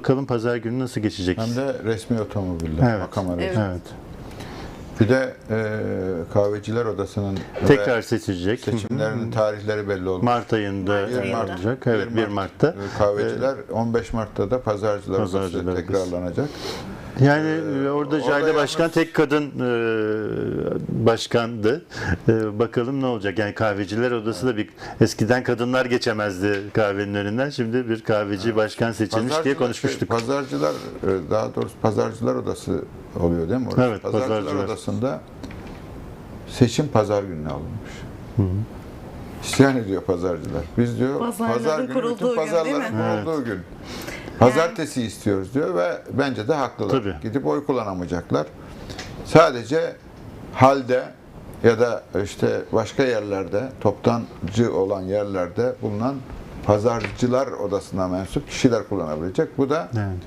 Bakalım pazar günü nasıl geçecek? Hem de resmi otomobiller, Evet. makam aracı. Evet. Evet. Bir de e, kahveciler odasının Tekrar seçilecek. seçimlerinin tarihleri belli oldu. Mart ayında olacak. Evet 1 Mart'ta. E, Kahveciler 15 Mart'ta da pazarcılar, Pazarcılar odası Odası. tekrarlanacak. Yani Ee, e, orada Jale yalnız- Başkan tek kadın e, başkandı. E, bakalım ne olacak? Yani kahveciler odası da bir eskiden kadınlar geçemezdi kahvenin önünden. Şimdi bir kahveci başkan seçilmiş diye konuşmuştuk. Pazarcılar, e, daha doğrusu pazarcılar odası oluyor değil mi? orası? Evet, pazarcılar, pazarcılar. odasında seçim pazar gününe alınmış. İsyan ediyor pazarcılar. Biz diyor Pazarların pazar günü kurulduğu bütün gün, değil pazarların mi? kurulduğu gün. Pazartesi istiyoruz diyor ve bence de haklılar. Tabii. Gidip oy kullanamayacaklar. Sadece halde ya da işte başka yerlerde toptancı olan yerlerde bulunan pazarcılar odasına mensup kişiler kullanabilecek. Bu da Evet.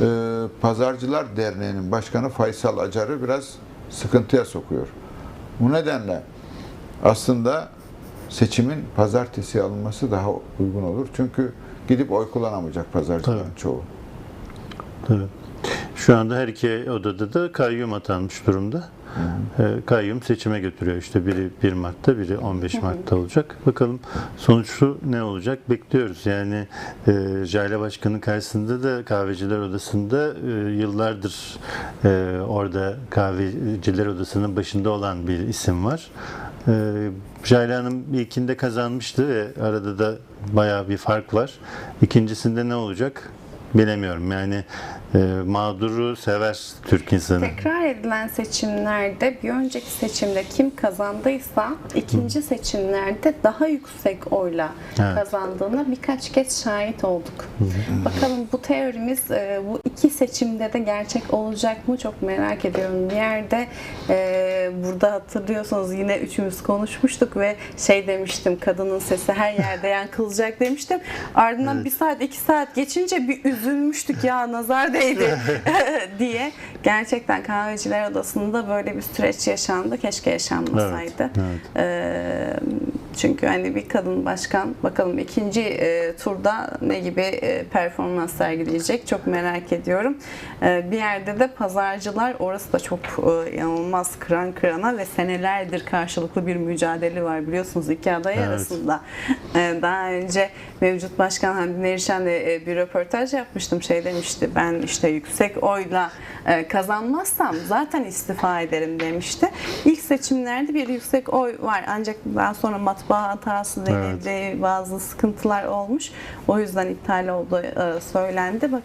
e, Pazarcılar Derneği'nin başkanı Faysal Acar'ı biraz sıkıntıya sokuyor. Bu nedenle aslında seçimin pazartesi alınması daha uygun olur. Çünkü gidip oy kullanamayacak pazarcıların Tabii. çoğu. Tabii. Şu anda her iki odada da kayyum atanmış durumda. E, kayyum seçime götürüyor. İşte biri 1 Mart'ta, biri 15 Mart'ta olacak. Bakalım sonuçlu ne olacak bekliyoruz. Yani e, Jale Başkan'ın karşısında da kahveciler odasında e, yıllardır e, orada kahveciler odasının başında olan bir isim var. E, Jale Hanım ilkinde kazanmıştı ve arada da bayağı bir fark var. İkincisinde ne olacak? Bilemiyorum. Yani e, mağduru sever Türk insanı. Tekrar edilen seçimlerde bir önceki seçimde kim kazandıysa ikinci seçimlerde daha yüksek oyla Evet. kazandığına birkaç kez şahit olduk. Bakalım bu teorimiz e, bu iki seçimde de gerçek olacak mı çok merak ediyorum. Bir yerde e, burada hatırlıyorsanız yine üçümüz konuşmuştuk ve şey demiştim kadının sesi her yerde yankılacak demiştim. Ardından bir saat iki saat geçince bir üzülmüştük ya nazar değdi diye. Gerçekten kahveciler odasında böyle bir süreç yaşandı. Keşke yaşanmasaydı. Evet, evet. Ee, çünkü hani bir kadın başkan bakalım ikinci e, turda ne gibi e, performans sergileyecek çok merak ediyorum. Ee, bir yerde de pazarcılar orası da çok e, inanılmaz kıran kırana ve senelerdir karşılıklı bir mücadele var biliyorsunuz iki aday Evet. arasında. Ee, daha önce mevcut başkan Hamdi Erişen'le e, bir röportaj yapmıştım şey demişti ben işte yüksek oyla e, kazanmazsam zaten istifa ederim demişti. İlk seçimlerde bir yüksek oy var ancak daha sonra matbaa hatası denildi bazı sıkıntılar olmuş o yüzden iptal olduğu e, söylendi. Bakın